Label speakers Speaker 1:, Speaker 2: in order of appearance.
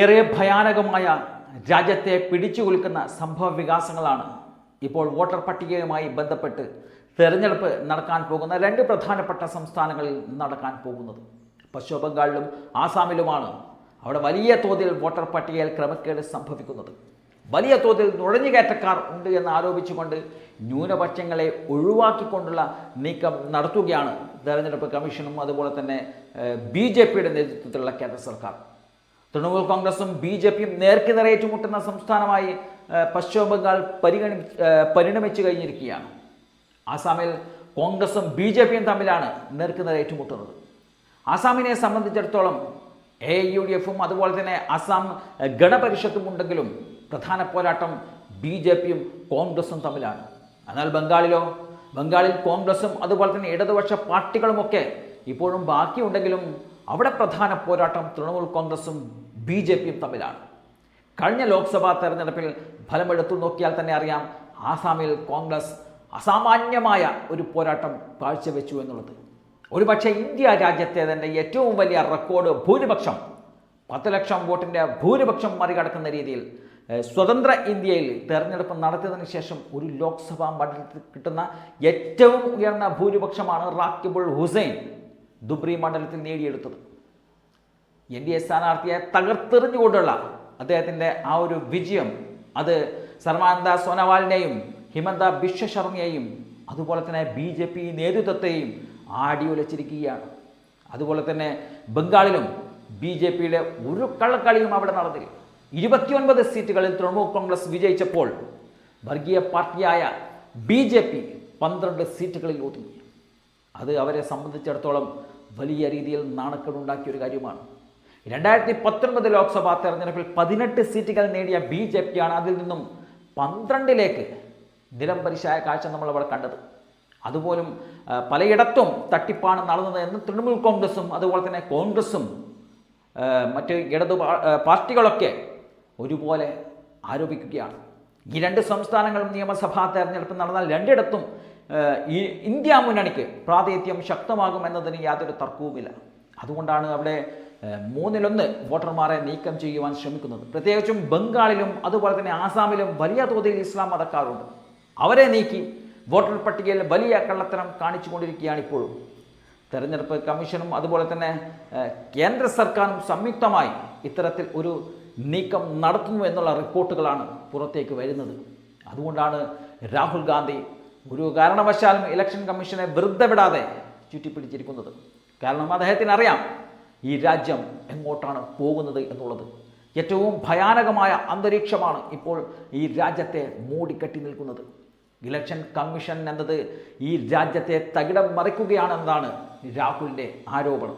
Speaker 1: ഏറെ ഭയാനകമായ രാജ്യത്തെ പിടിച്ചു കുലുക്കുന്ന സംഭവ വികാസങ്ങളാണ് ഇപ്പോൾ വോട്ടർ പട്ടികയുമായി ബന്ധപ്പെട്ട് തെരഞ്ഞെടുപ്പ് നടക്കാൻ പോകുന്ന രണ്ട് പ്രധാനപ്പെട്ട സംസ്ഥാനങ്ങളിൽ നടക്കാൻ പോകുന്നത്. പശ്ചിമ ബംഗാളിലും ആസാമിലുമാണ് അവിടെ വലിയ തോതിൽ വോട്ടർ പട്ടികയിൽ ക്രമക്കേട് സംഭവിക്കുന്നത്. വലിയ തോതിൽ നുഴഞ്ഞുകയറ്റക്കാർ ഉണ്ട് എന്ന് ആരോപിച്ചുകൊണ്ട് ന്യൂനപക്ഷങ്ങളെ ഒഴിവാക്കിക്കൊണ്ടുള്ള നീക്കം നടത്തുകയാണ് തെരഞ്ഞെടുപ്പ് കമ്മീഷനും അതുപോലെ തന്നെ ബി ജെ പിയുടെ നേതൃത്വത്തിലുള്ള കേന്ദ്ര സർക്കാർ. തൃണമൂൽ കോൺഗ്രസും ബി ജെ പിയും നേർക്കുനേരെ ഏറ്റുമുട്ടുന്ന സംസ്ഥാനമായി പശ്ചിമ ബംഗാൾ പരിഗണി പരിണമിച്ചു കഴിഞ്ഞിരിക്കുകയാണ്. ആസാമിൽ കോൺഗ്രസും ബി ജെ പിയും തമ്മിലാണ് നേർക്കുനേരെ ഏറ്റുമുട്ടുന്നത്. ആസാമിനെ സംബന്ധിച്ചിടത്തോളം എ യു ഡി എഫും അതുപോലെ തന്നെ അസാം ഗണപരിഷത്തും ഉണ്ടെങ്കിലും പ്രധാന പോരാട്ടം ബി ജെ പിയും കോൺഗ്രസും തമ്മിലാണ്. എന്നാൽ ബംഗാളിലോ ബംഗാളിൽ കോൺഗ്രസും അതുപോലെ തന്നെ ഇടതുപക്ഷ പാർട്ടികളുമൊക്കെ ഇപ്പോഴും ബാക്കിയുണ്ടെങ്കിലും അവിടെ പ്രധാന പോരാട്ടം തൃണമൂൽ കോൺഗ്രസും ബി ജെ പിയും തമ്മിലാണ്. കഴിഞ്ഞ ലോക്സഭാ തെരഞ്ഞെടുപ്പിൽ ഫലമെടുത്തു നോക്കിയാൽ തന്നെ അറിയാം ആസാമിൽ കോൺഗ്രസ് അസാമാന്യമായ ഒരു പോരാട്ടം കാഴ്ചവെച്ചു എന്നുള്ളത്. ഒരുപക്ഷെ ഇന്ത്യ രാജ്യത്തെ തന്നെ ഏറ്റവും വലിയ റെക്കോർഡ് ഭൂരിപക്ഷം പത്ത് ലക്ഷം വോട്ടിന്റെ ഭൂരിപക്ഷം മറികടക്കുന്ന രീതിയിൽ സ്വതന്ത്ര ഇന്ത്യയിൽ തെരഞ്ഞെടുപ്പ് നടത്തിയതിന് ശേഷം ഒരു ലോക്സഭാ മണ്ഡലത്തിൽ കിട്ടുന്ന ഏറ്റവും ഉയർന്ന ഭൂരിപക്ഷമാണ് റാക്കിബുൾ ഹുസൈൻ ദുബ്രി മണ്ഡലത്തിൽ നേടിയെടുത്തത്. എൻ ഡി എ സ്ഥാനാർത്ഥിയെ തകർത്തെറിഞ്ഞുകൊണ്ടുള്ള അദ്ദേഹത്തിന്റെ ആ ഒരു വിജയം അത് സർവാനന്ദ സോനോവാളിനെയും ഹിമന്ത ബിശ്വ ശർമ്മയെയും അതുപോലെ തന്നെ ബി ജെ പി നേതൃത്വത്തെയും ആടിയുലച്ചിരിക്കുകയാണ് അതുപോലെ തന്നെ ബംഗാളിലും ബി ജെ പിയുടെ ഒരു കള്ളക്കളിയും അവിടെ നടന്നില്ല. ഇരുപത്തിയൊൻപത് സീറ്റുകളിൽ തൃണമൂൽ കോൺഗ്രസ് വിജയിച്ചപ്പോൾ വർഗീയ പാർട്ടിയായ ബി ജെ പി പന്ത്രണ്ട് സീറ്റുകളിൽ ഒതുങ്ങി. അത് അവരെ സംബന്ധിച്ചിടത്തോളം വലിയ രീതിയിൽ നാണക്കേടുണ്ടാക്കിയ ഒരു കാര്യമാണ്. രണ്ടായിരത്തി പത്തൊൻപത് ലോക്സഭാ തെരഞ്ഞെടുപ്പിൽ പതിനെട്ട് സീറ്റുകൾ നേടിയ ബി ജെ പിയാണ് അതിൽ നിന്നും പന്ത്രണ്ടിലേക്ക് നിലംപരിശായ കാഴ്ച നമ്മൾ അവിടെ കണ്ടത്. അതുപോലും പലയിടത്തും തട്ടിപ്പാണ് നടന്നത് എന്ന് തൃണമൂൽ കോൺഗ്രസും അതുപോലെ തന്നെ കോൺഗ്രസും മറ്റ് ഇടതു പാർട്ടികളൊക്കെ ഒരുപോലെ ആരോപിക്കുകയാണ്. ഈ രണ്ട് സംസ്ഥാനങ്ങളും നിയമസഭാ തെരഞ്ഞെടുപ്പ് നടന്നാൽ രണ്ടിടത്തും ഈ ഇന്ത്യ മുന്നണിക്ക് പ്രാതിനിധ്യം ശക്തമാകുമെന്നതിന് യാതൊരു തർക്കവുമില്ല. അതുകൊണ്ടാണ് അവിടെ മൂന്നിലൊന്ന് വോട്ടർമാരെ നീക്കം ചെയ്യുവാൻ ശ്രമിക്കുന്നത്. പ്രത്യേകിച്ചും ബംഗാളിലും അതുപോലെ തന്നെ ആസാമിലും വലിയ തോതിൽ ഇസ്ലാം മതക്കാരുണ്ട് അവരെ നീക്കി വോട്ടർ പട്ടികയിൽ വലിയ കള്ളത്തരം കാണിച്ചുകൊണ്ടിരിക്കുകയാണ് ഇപ്പോഴും. തെരഞ്ഞെടുപ്പ് കമ്മീഷനും അതുപോലെ തന്നെ കേന്ദ്ര സർക്കാരും സംയുക്തമായി ഇത്തരത്തിൽ ഒരു നീക്കം നടത്തുന്നു എന്നുള്ള റിപ്പോർട്ടുകളാണ് പുറത്തേക്ക് വരുന്നത്. അതുകൊണ്ടാണ് രാഹുൽ ഗാന്ധി ഒരു കാരണവശാലും ഇലക്ഷൻ കമ്മീഷനെ വെറുതെ വിടാതെ ചുറ്റിപ്പിടിച്ചിരിക്കുന്നത്. കാരണം അദ്ദേഹത്തിന് അറിയാം ഈ രാജ്യം എങ്ങോട്ടാണ് പോകുന്നത് എന്നുള്ളത് ഏറ്റവും ഭയാനകമായ അന്തരീക്ഷമാണ് ഇപ്പോൾ ഈ രാജ്യത്തെ മൂടിക്കെട്ടി നിൽക്കുന്നത്. ഇലക്ഷൻ കമ്മീഷൻ എന്നത് ഈ രാജ്യത്തെ തകിടം മറിക്കുകയാണെന്നതാണ് രാഹുലിന്റെ ആരോപണം.